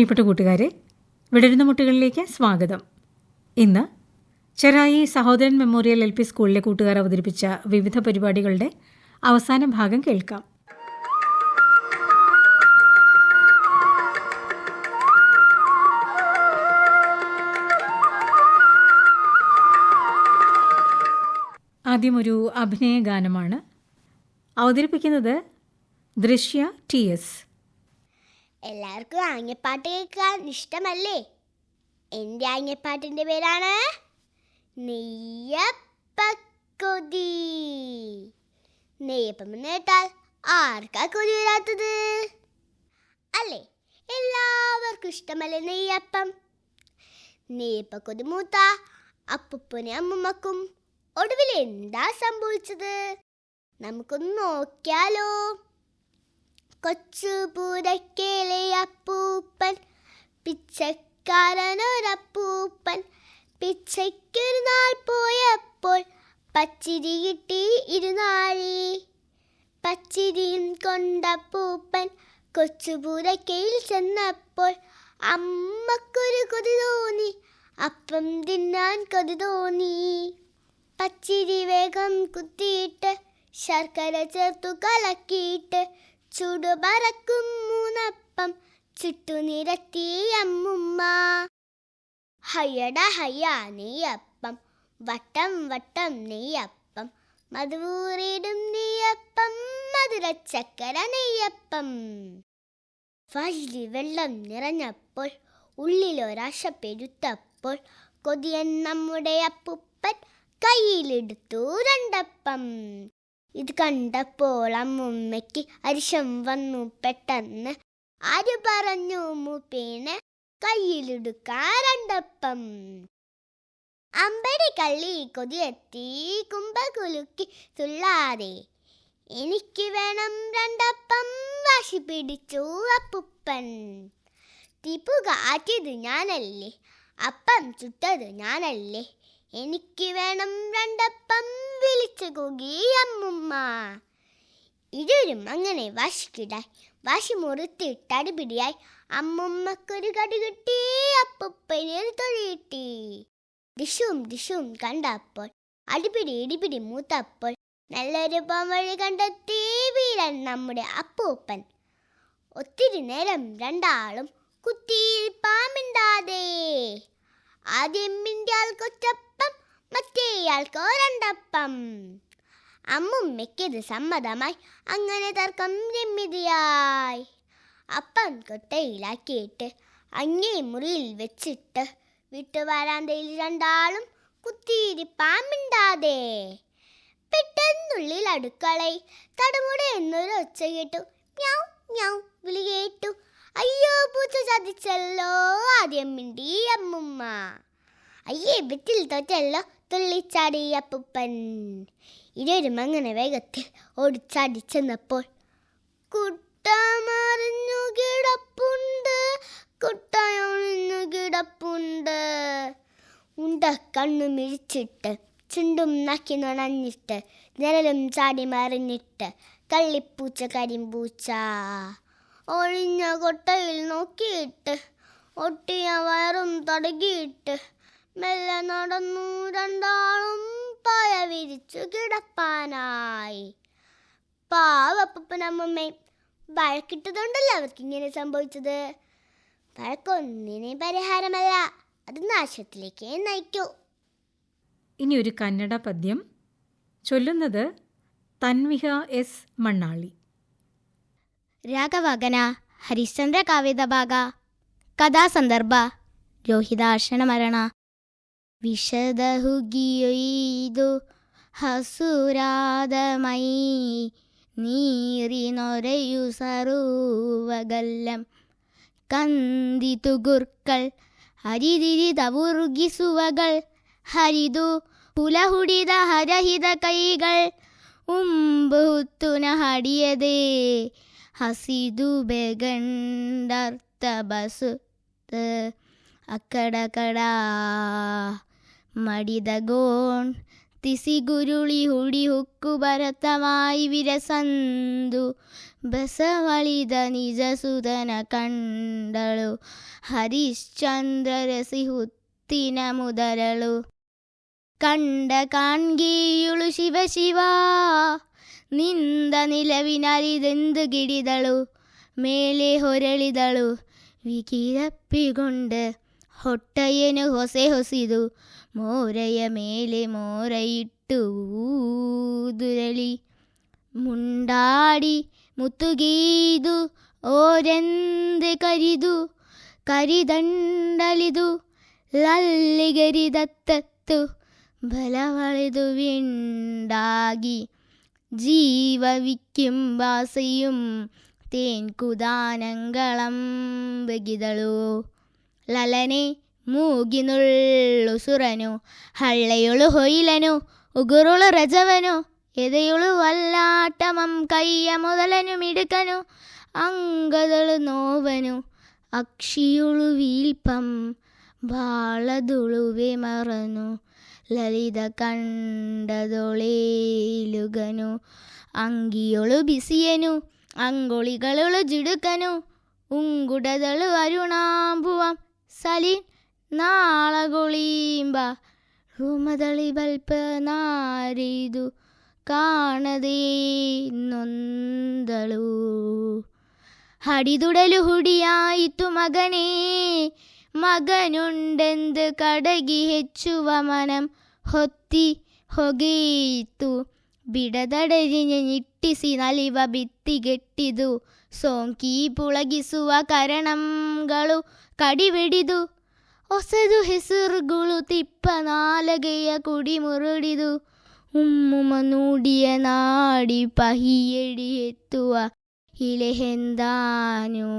പ്രിയപ്പെട്ട കൂട്ടുകാരെ വിടരുന്ന മുട്ടുകളിലേക്ക് സ്വാഗതം. ഇന്ന് ചെറായി സഹോദരൻ മെമ്മോറിയൽ എൽ പി സ്കൂളിലെ കൂട്ടുകാർ അവതരിപ്പിച്ച വിവിധ പരിപാടികളുടെ അവസാന ഭാഗം കേൾക്കാം. ആദ്യം ഒരു അഭിനയ ഗാനമാണ്. അവതരിപ്പിക്കുന്നത് ദൃശ്യ ടി എസ്. എല്ലാവർക്കും ആംഗ്യപ്പാട്ട് കേൾക്കാൻ ഇഷ്ടമല്ലേ? എന്റെ ആംഗ്യപ്പാട്ടിന്റെ പേരാണ് നെയ്യപ്പക്കൊതി. നെയ്യപ്പം എന്ന് കേട്ടാൽ ആർക്കാ കൊതി വരാത്തത്? അല്ലേ? എല്ലാവർക്കും ഇഷ്ടമല്ലേ നെയ്യപ്പം? നെയ്യപ്പക്കൊതി മൂത്ത അപ്പുപ്പനും അമ്മുമ്മക്കും ഒടുവിൽ എന്താ സംഭവിച്ചത്? നമുക്കൊന്ന് നോക്കിയാലോ. കൊച്ചു പൂരക്കേലെ അപ്പൂപ്പൻ പിച്ചക്കാരനൊരപ്പൂപ്പൻ. പിച്ചയ്ക്കൊരു നാൾ പോയപ്പോൾ പച്ചിരി കിട്ടി ഇരുനാഴി. പച്ചിരിയും കൊണ്ടപ്പൂപ്പൻ കൊച്ചുപൂരക്കയിൽ ചെന്നപ്പോൾ അമ്മക്കൊരു കൊതി തോന്നി. അപ്പം തിന്നാൻ കൊതി തോന്നി. പച്ചിരി വേഗം കുത്തിയിട്ട് ശർക്കര ചേർത്തു കലക്കിയിട്ട് ചുടു പറക്കും മൂന്നപ്പം ചുട്ടുനിരത്തിയമ്മുമ്മ ഹയ്യട ഹയ്യ നെയ്യപ്പം വട്ടം വട്ടം നെയ്യപ്പം മധുവൂറിടും നെയ്യപ്പം മധുരച്ചക്കര നെയ്യപ്പം വഴി വെള്ളം നിറഞ്ഞപ്പോൾ ഉള്ളിലൊരാശ പെരുത്തപ്പോൾ കൊതിയൻ നമ്മുടെ അപ്പുപ്പൻ കയ്യിലെടുത്തു രണ്ടപ്പം. ഇത് കണ്ടപ്പോൾ അമ്മുമ്മയ്ക്ക് അരിശം വന്നു പെട്ടെന്ന്. ആര് പറഞ്ഞു മൂപ്പേനെ കയ്യിലെടുക്കാൻ രണ്ടപ്പം. അമ്പടി കള്ളി കൊതിയെത്തി കുമ്പകുലുക്കി തുള്ളാതെ എനിക്ക് വേണം രണ്ടപ്പം. വാശി പിടിച്ചു അപ്പുപ്പൻ. തിപ്പു കാറ്റിയത് ഞാനല്ലേ അപ്പം ചുട്ടത് ഞാനല്ലേ എനിക്ക് വേണം രണ്ടപ്പം. വിളിച്ചു കൂകി അമ്മുമ്മ. ഇരുവരും അങ്ങനെ വാശിക്കിടായി. വാശി മുറുത്തിട്ട് അടിപിടിയായി അമ്മുമ്മക്കൊരു കടി കിട്ടി അപ്പുപ്പനൊരു തൊഴി കിട്ടി. ദിശുവും ദിഷും കണ്ടപ്പോൾ അടിപിടി ഇടിപിടി മൂത്തപ്പോൾ നല്ലൊരു പോംവഴി കണ്ടെത്തി വീരൻ നമ്മുടെ അപ്പൂപ്പൻ. ഒത്തിരി നേരം രണ്ടാളും കുത്തിയിൽ പാമ്പിണ്ടാതെ. ആദ്യം മിണ്ടിയാൽ കൊച്ചപ്പം മറ്റേയാൾക്കോ ഒരണ്ടപ്പം അമ്മുമ്മയ്ക്കിത് സമ്മതമായി അങ്ങനെ തർക്കം രമ്യതയായി. അപ്പം കൊട്ടയിലാക്കിയിട്ട് അങ്ങേ മുറിയിൽ വെച്ചിട്ട് വീട്ടുവരാന്തയിൽ രണ്ടാളും കുത്തിയിരിപ്പാമിണ്ടാതെ പെട്ടെന്നുള്ളിൽ അടുക്കളയിൽ തടമുട എന്നൊരു ഒച്ച കേട്ടു. മ്യാവ് മ്യാവ് വിളി കേട്ടു. അയ്യോ പൂച്ച ചതിച്ചല്ലോ ആദ്യം മിണ്ടി അമ്മുമ്മ. അയ്യേ ബെറ്റിൽ തോറ്റല്ലോ തുള്ളിച്ചാടി അപ്പുപ്പൻ. ഇരുവരും അങ്ങനെ വേഗത്തിൽ ഓടിച്ചാടി ചെന്നപ്പോൾ കുട്ടമറിഞ്ഞു കിടപ്പുണ്ട് കുട്ടയൊഴിഞ്ഞു കിടപ്പുണ്ട്. ഉണ്ട കണ്ണു മിഴിച്ചിട്ട് ചുണ്ടും നക്കി നുണഞ്ഞിട്ട് നിഴലും ചാടി മറിഞ്ഞിട്ട് കള്ളിപ്പൂച്ച കരിമ്പൂച്ച. ഒഴിഞ്ഞ കൊട്ടയിൽ നോക്കിയിട്ട് ഒട്ടിയ വയറും തടകിയിട്ട് മെല്ലെ നടന്നു രണ്ടാളും പഴ വിരിച്ചു കിടപ്പാനായി. പാവപ്പനമ്മേ വഴക്കിട്ടതുകൊണ്ടല്ല അവർക്ക് ഇങ്ങനെ സംഭവിച്ചത്. വഴക്കൊന്നിനെ പരിഹാരമല്ല അത് നാശത്തിലേക്ക് നയിക്കൂ. ഇനി ഒരു കന്നഡ പദ്യം. ചൊല്ലുന്നത് തന്വിഹ എസ് മണ്ണാളി. രാഘവഗന ഹരിശ്ചന്ദ്ര കാവ്യതഭാഗ കഥാസന്ദർഭ രോഹിതാർഷണ മരണ വിശദഹുഗിയൊയ്തു ഹസുരാതമൈ നീറിനൊരയു സറൂവകല്ലം. കന്തി തുകുർക്കൾ ഹരിതിരി തവുർഗി ഹരിതു പുലഹുടിത ഹരഹിത കൈകൾ ഉംബുത്തുന ഹടിയതേ ഹസിതു ബെഗണ്ടർത്തബസുത്ത് അക്കടക്കടാ ಮಡಿದ ಗೋಣ್ ತಿಸಿಗುರುಳಿ ಹುಡಿ ಹುಕ್ಕು ಭರತವಾಯಿ ವಿರಸಂದು ಬಸವಳಿದ ನಿಜ ಸುಧನ ಕಂಡಳು ಹರಿಶ್ಚಂದ್ರ ರಸಿ ಹುತ್ತಿನ ಮುದರಳು ಕಂಡ ಕಾಣ್ಗಿಯುಳು ಶಿವ ಶಿವ ನಿಂದ ನಿಲವಿನರಿದೆಂದು ಗಿಡಿದಳು ಮೇಲೆ ಹೊರಳಿದಳು ವಿಕಿರಪ್ಪಿಗೊಂಡ ಹೊಟ್ಟೆಯನು ಹೊಸೆ ಹೊಸಿದು ಮೋರೆಯ ಮೇಲೆ ಮೋರ ಇಟ್ಟು ಊದುರಳಿ ಮುಂಡಾಡಿ ಮುತ್ತುಗೀದು ಓರೆಂದೆ ಕರಿದು ಕರಿದಂಡಲಿದು ಲಲ್ಲಿಗರಿದತ್ತತ್ತು ബലവളിതു വിണ്ടാകി ജീവവിക്കുംബാസയും തേൻകുദാനങ്കളം ബഗിതളു ലലനെ ಮೂಗಿನುಳ್ಳು ಸುರನು ಹಳ್ಳೆಯುಳು ಹೊಯ್ಲನು ಉಗುರುಳು ರಜವನು ಎದೆಯುಳು ವಲ್ಲಾಟಮಂ ಕೈಯ ಮೊದಲನು ಮಿಡುಕನು ಅಂಗದಳು ನೋವನು ಅಕ್ಷಿಯುಳು ವೀಲ್ಪಂ ಬಾಳದುಳುವೆ ಮರನು ಲಲಿತ ಕಂಡದೊಳೇಲುಗನು ಅಂಗಿಯೊಳು ಬಿಸಿಯನು ಅಂಗುಳಿಗಳು ಜಿಡುಕನು ಉಂಗುಡದಳು ಅರುಣಾಂಬುವಂ സലിൻ നാളകൊളീമ്പ റുമതളി ബൽപ്പ നാരിതു കാണതേ നൊന്തളു ಹಡಿದುಡಲು ಹುಡಿಯಾಯಿತು ಮಗನೇ ಮಗನುಂಡೆಂದು ಕಡಗಿ ಹೆಚ್ಚುವ ಮನಂ ಹೊತ್ತಿ ಹೊಗೆಯಿತು ಬಿಡದಡರಿನ ನಿಟ್ಟಿಸಿ ನಲಿವ ಬಿತ್ತಿಗೆಟ್ಟಿದು ಸೋಂಕಿ ಪುಳಗಿಸುವ ಕರಣಂಗಳು ಕಡಿಬಿಡಿದು ಹೊಸದು ಹೆಸರುಗಳು ತಿಪ್ಪ ನಾಲಗೆಯ ಕುಡಿ ಮುರುಡಿದು ಉಮ್ಮುಮ ನುಡಿಯ ನಾಡಿ ಪಹಿಯಡಿ ಎತ್ತುವ ಇಳೆಹೆಂದಾನು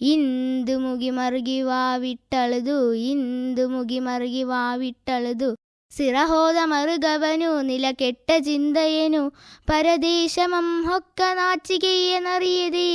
ಇಂದು ಮುಗಿ ಮರುಗಿ ವಾವಿಟ್ಟಳದು ಇಂದು ಮುಗಿ ಮರುಗಿ ವಾವಿಟ್ಟಳದು ಸಿರ ಹೋದ ಮರುಗವನು ನಿಲ ಕೆಟ್ಟ ಚಿಂದೆಯನು ಪರದೇಶಮಂ ಹೊಕ್ಕ ನಾಚಿಕೆಯನರಿಯದೆ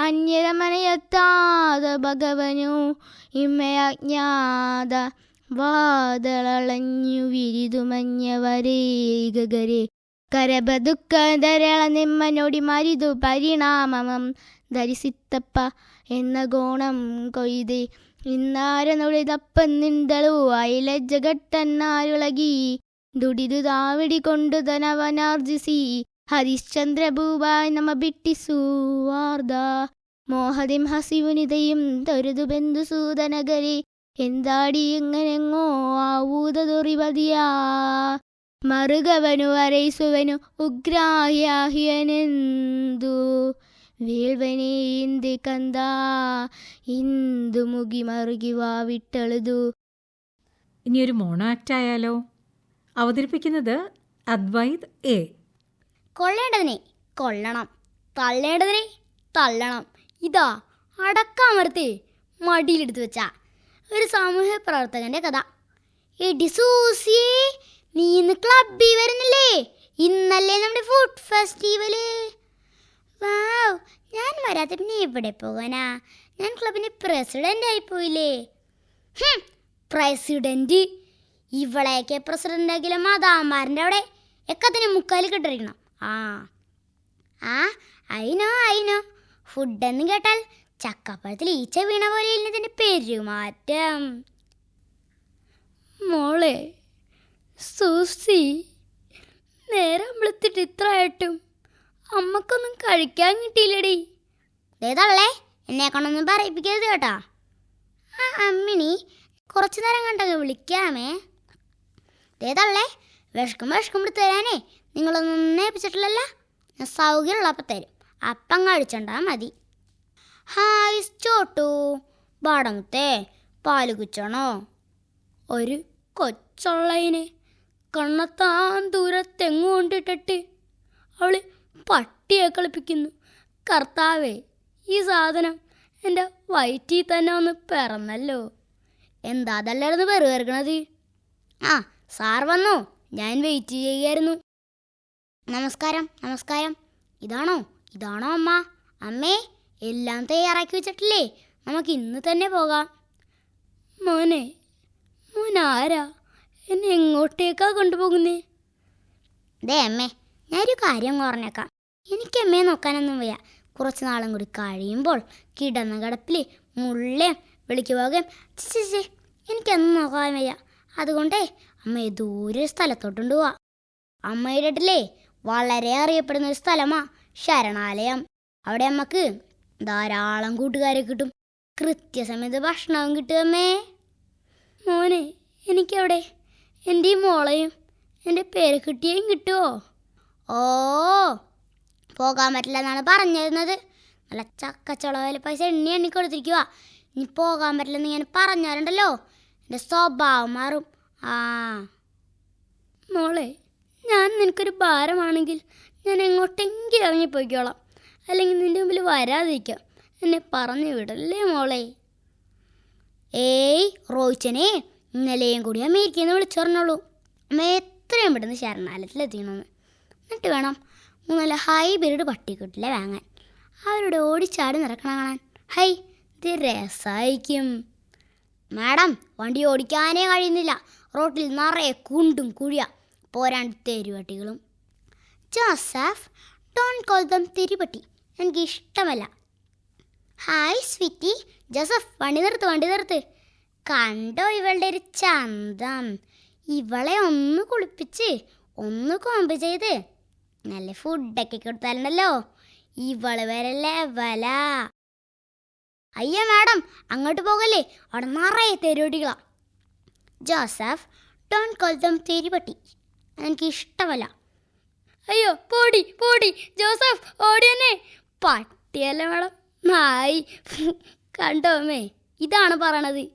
അന്യരമനയെത്താത ഭഗവനു ഇമ്മയജ്ഞാത വാതളഞ്ഞു വിരിതുമഞ്ഞവരേ ഗഗരെ. കരബദുഃഖരള നിമ്മനോടി മരിതു പരിണാമമം ധരിസിത്തപ്പ എന്ന ഗോണം കൊയ്ത്. ഇന്നാരനുളിതപ്പന്നിന്തളു അയിലജഗട്ടന്നാരുളകി ദുടിതു താവിടി കൊണ്ടു തനവനാർജിസി ഹരിശ്ചന്ദ്രഭൂവായ് നമ ബിട്ടിസൂവാർദ മോഹതിം ഹസിവുനിതയും തൊരുതു ബന്ധുസൂതനഗരി എന്താടി ഇങ്ങനെങ്ങോ ആവൂതതൊറിവതിയാ. മറുകവനു അരയിസുവനു ഉഗ്രാഹ്യാഹ്യനെന്തു? വീൾവനെ ഇന്തി ಕಂದ ಇಂದು മുകി മറുകിവാ വിട്ടളുതു. ഇനിയൊരു മോണോ ആക്റ്റ് ആയാലോ അവതരിപ്പിക്കുന്നത് അദ്വൈത് എ. കൊള്ളേണ്ടതിനെ കൊള്ളണം തള്ളേണ്ടതിനെ തള്ളണം. ഇതാ അടക്കാമർത്തി മടിയിലെടുത്ത് വെച്ച ഒരു സാമൂഹ്യ പ്രവർത്തകന്റെ കഥ. എടി നീ ഇന്ന് ക്ലബിൽ വരുന്നില്ലേ? ഇന്നല്ലേ നമ്മുടെ ഫുഡ് ഫെസ്റ്റിവൽ വാവ് ഞാൻ വരാത്ത പിന്നെ എവിടെ പോകാനാ? ഞാൻ ക്ലബിന് പ്രസിഡന്റ് ആയിപ്പോയില്ലേ പ്രസിഡന്റ് ഇവളെയൊക്കെ പ്രസിഡന്റ് ആക്കിയാലും മാതാമാരന്റെ അവിടെ. എക്കത്തിന് മുക്കാൽ കിട്ടിരിക്കണം. ആ. ആ അയിനോ അയിനോ. ഫുഡ് എന്ന് കേട്ടാൽ ചക്കപ്പഴത്തിൽ ഈച്ച വീണ പോലെ ഇല്ലതിന്റെ പെരുമാറ്റം. മോളെ സൂസി നേരം വിളിച്ചിട്ട് ഇത്ര ആയിട്ടും അമ്മക്കൊന്നും കഴിക്കാൻ കിട്ടിയില്ലടി. ഏതള്ളേ എന്നെ കൊണ്ടൊന്നും പറയിപ്പിക്കരുത് കേട്ടാ. ആ അമ്മിണി കുറച്ചു നേരം കണ്ടങ്ങ് വിളിക്കാമേ. ഏതള്ളേ വിഷക്കും വിഷക്കും എടുത്ത് തരാനേ. നിങ്ങളൊന്നും ഏൽപ്പിച്ചിട്ടില്ലല്ലോ ഞാൻ സൗകര്യമുള്ളപ്പോൾ തരും. അപ്പം കഴിച്ചണ്ടാ മതി. ഹായ് ചോട്ടു പാടമുത്തേ പാൽ കുച്ചണോ? ഒരു കൊച്ചുള്ളതിനെ കണ്ണത്താൻ ദൂരെ തെങ്ങ് കൊണ്ടിട്ടിട്ട് അവൾ പട്ടിയെ കളിപ്പിക്കുന്നു. കർത്താവേ ഈ സാധനം എന്റെ വയറ്റിൽ തന്നെ ഒന്ന് പിറന്നല്ലോ. എന്താ അതല്ലായിരുന്നു പെറുകേർക്കണത് ആ സാർ വന്നോ. ഞാൻ വെയിറ്റ് ചെയ്യായിരുന്നു. നമസ്കാരം നമസ്കാരം. ഇതാണോ? ഇതാണോ അമ്മ? അമ്മേ എല്ലാം തയ്യാറാക്കി വെച്ചിട്ടില്ലേ? നമുക്ക് ഇന്ന് തന്നെ പോകാം. മോനെ മോൻ ആരാ? എന്നെ എങ്ങോട്ടേക്കാ കൊണ്ടുപോകുന്നേ? ദേ അമ്മേ ഞാനൊരു കാര്യം പറഞ്ഞേക്കാം. എനിക്ക് അമ്മയെ നോക്കാനൊന്നും വയ്യ. കുറച്ച് നാളും കൂടി കഴിയുമ്പോൾ കിടന്ന കിടപ്പിൽ വിളിക്ക് പോകുകയും ചേ എനിക്കൊന്നും നോക്കാൻ വയ്യ. അതുകൊണ്ടേ അമ്മയെ ദൂരെ സ്ഥലത്തോട്ടുണ്ട് പോവാ. അമ്മയുടെ വീട്ടിലേ വളരെ അറിയപ്പെടുന്ന ഒരു സ്ഥലമാ ശരണാലയം. അവിടെ നമ്മക്ക് ധാരാളം കൂട്ടുകാരെ കിട്ടും. കൃത്യസമയത്ത് ഭക്ഷണവും കിട്ടുമേ മോനെ എനിക്കവിടെ എന്റെ ഈ മോളെയും എന്റെ പേരക്കുട്ടിയെയും കിട്ടുമോ ഓ പോകാൻ പറ്റില്ല എന്നാണ് പറഞ്ഞിരുന്നത്. നല്ല ചക്കച്ചുളവിൽ പൈസ എണ്ണി എണ്ണി കൊടുത്തിരിക്കുക ഇനി പോകാൻ പറ്റില്ലെന്ന് ഞാൻ പറഞ്ഞാലുണ്ടല്ലോ. എന്റെ സ്വഭാവം മാറും. ആ. മോളെ ഞാൻ നിനക്കൊരു ഭാരമാണെങ്കിൽ ഞാൻ എങ്ങോട്ടെങ്കിലും ഇറങ്ങിപ്പോയിക്കോളാം. അല്ലെങ്കിൽ നിന്റെ മുമ്പിൽ വരാതിരിക്കാം. എന്നെ പറഞ്ഞു വിടല്ലേ മോളെ? ഏയ് റോയിച്ചനെ ഇന്നലെയും കൂടി അമേരിക്കയിൽ നിന്ന് വിളിച്ചറിഞ്ഞോളൂ. അമ്മ എത്രയും പെട്ടെന്ന് ശരണാലയത്തിലെത്തിക്കണമെന്ന്. എന്നിട്ട് വേണം മൂന്നല്ല ഹൈബ്രിഡ് പട്ടിക്കുട്ടിലെ വാങ്ങാൻ. അവരുടെ ഓടിച്ചാടി നടക്കണം കാണാൻ. ഹൈ ഇത് രസമായിരിക്കും മാഡം വണ്ടി ഓടിക്കാനേ കഴിയുന്നില്ല. റോട്ടിൽ നിറയെ കുണ്ടും കുഴിയ. പോരാണ്ട് തെരുവട്ടികളും. ജോസഫ് ഡോൺ കോൾ ദം തിരുപട്ടി എനിക്ക് ഇഷ്ടമല്ല. Hi sweety. ജോസഫ് വണ്ടി നിർത്ത് വണ്ടി നിർത്ത്. കണ്ടോ ഇവളുടെ ഒരു ചന്തം? ഇവളെ ഒന്ന് കുളിപ്പിച്ച് ഒന്ന് കോമ്പ് ചെയ്ത്. നല്ല ഫുഡൊക്കെ കൊടുത്താലുണ്ടല്ലോ. ഇവൾ വരെ ലെവല. അയ്യോ മാഡം അങ്ങോട്ട് പോകല്ലേ? അവിടെ നിറയെ തെരുവടികളാ ജോസഫ് ഡോൺ കോൾ ദം തെരുപട്ടി എനിക്ക് ഇഷ്ടമല്ല അയ്യോ പോടി പോടി ജോസഫ് ഓടി തന്നെ പട്ടിയല്ല മേഡം നായി. കണ്ടോ അമ്മേ ഇതാണ് പറയണത്.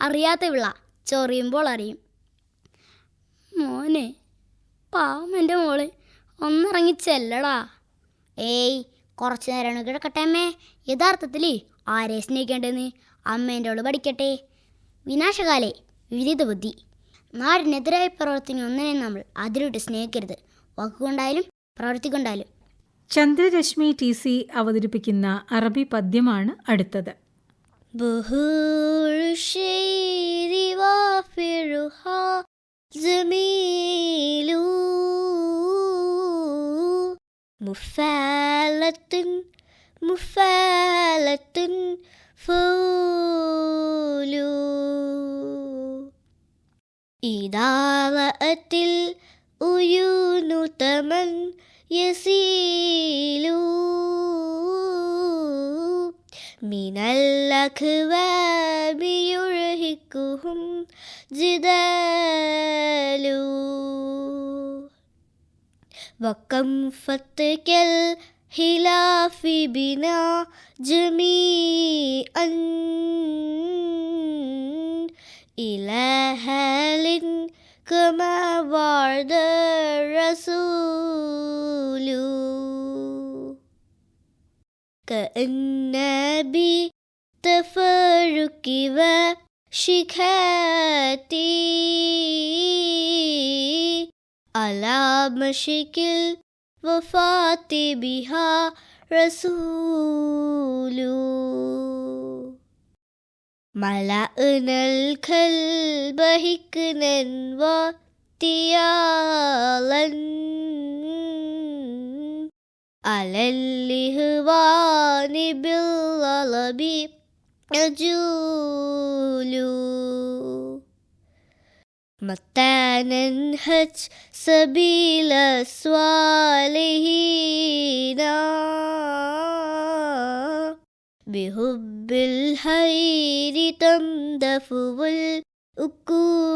അറിയാത്ത വിള ചൊറിയുമ്പോൾ അറിയും. മോനെ പാവം എന്റെ മോൾ. ഒന്നിറങ്ങി ചെല്ലടാ. ഏയ് കുറച്ച് നേരമാണ് കിടക്കട്ടെ അമ്മേ. യഥാർത്ഥത്തിൽ ആരെ സ്നേഹിക്കേണ്ടതെന്ന് അമ്മേന്റെ അവൾ പഠിക്കട്ടെ. വിനാശകാലേ വിവിധ ബുദ്ധി. നാടിനെതിരായി പ്രവർത്തിക്കുന്ന ഒന്നിനെ നമ്മൾ അതിരിട്ട് സ്നേഹിക്കരുത് വാക്കുകൊണ്ടായാലും പ്രവൃത്തി കൊണ്ടായാലും ചന്ദ്രരശ്മി ടി സി അവതരിപ്പിക്കുന്ന അറബി പദ്യമാണ് അടുത്തത് بهور الشعر وافرها جميل مفالة مفالة فول إذا رأت العيون تمن يسيل من الأكواب يرهقهم جدال وكم فتك الخلاف بنا جميعا إلى هال كما وعد الرسول كأن بتفرق وشكاتي على مشكل وفاة بها رسول ملأنا الكلب هكنا وتيالا على الهوان بالغلب يجول متى ننهج سبيل الصالحين بحب الخير تمدف الأكول.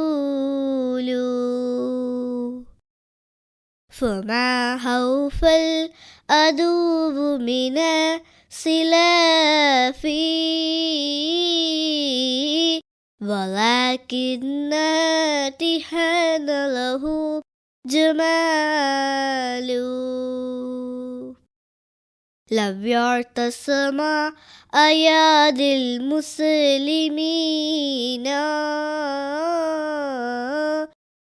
فما خوف الأدوب من سلاف ولكن تحن له جمال. لم يرتسم أياد المسلمين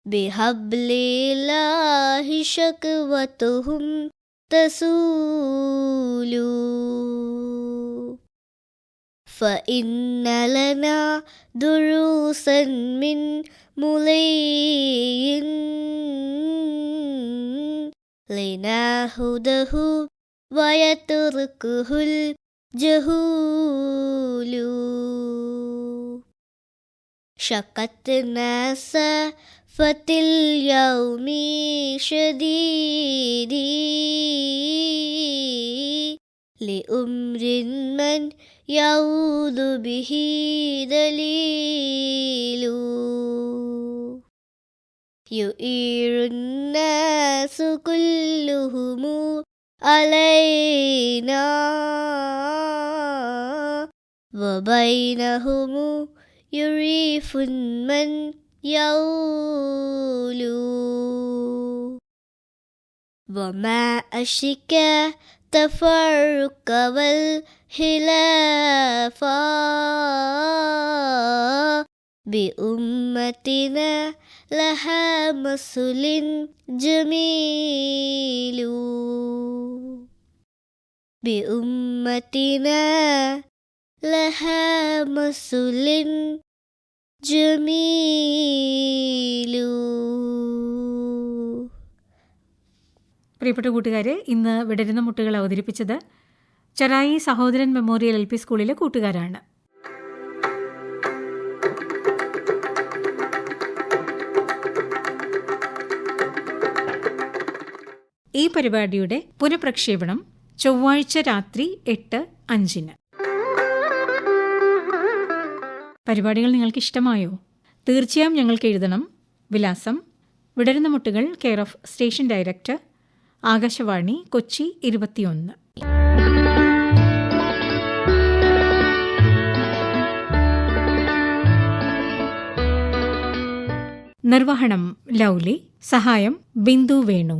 بحبل الله شكوتهم تسول فإن لنا دروسا من ملي لناخذه ويتركه الجهول شقت الناس فاليوم شديدي لأمر من يعود به دليل يؤير الناس كلهم علينا وبينهم يريف من يقول وما أشكى تفرق والخلافا بأمتنا لها مسل جميل بأمتنا لها مسل جميل പ്രിയപ്പെട്ട കൂട്ടുകാരെ ഇന്ന് വിടരുന്ന മുട്ടുകൾ അവതരിപ്പിച്ചത് ചെറായി സഹോദരൻ മെമ്മോറിയൽ എൽ പി സ്കൂളിലെ കൂട്ടുകാരാണ് ഈ പരിപാടിയുടെ പുനഃപ്രക്ഷേപണം ചൊവ്വാഴ്ച രാത്രി എട്ട് അഞ്ചിന്. പരിപാടികൾ നിങ്ങൾക്ക് ഇഷ്ടമായോ? തീർച്ചയായും ഞങ്ങൾക്ക് എഴുതണം. വിലാസം. വിടരുന്ന മുട്ടുകൾ care of station director Akashvani Kochi ഇരുപത്തിയൊന്ന്. നിർവഹണം ലൗലി. സഹായം ബിന്ദു വേണു.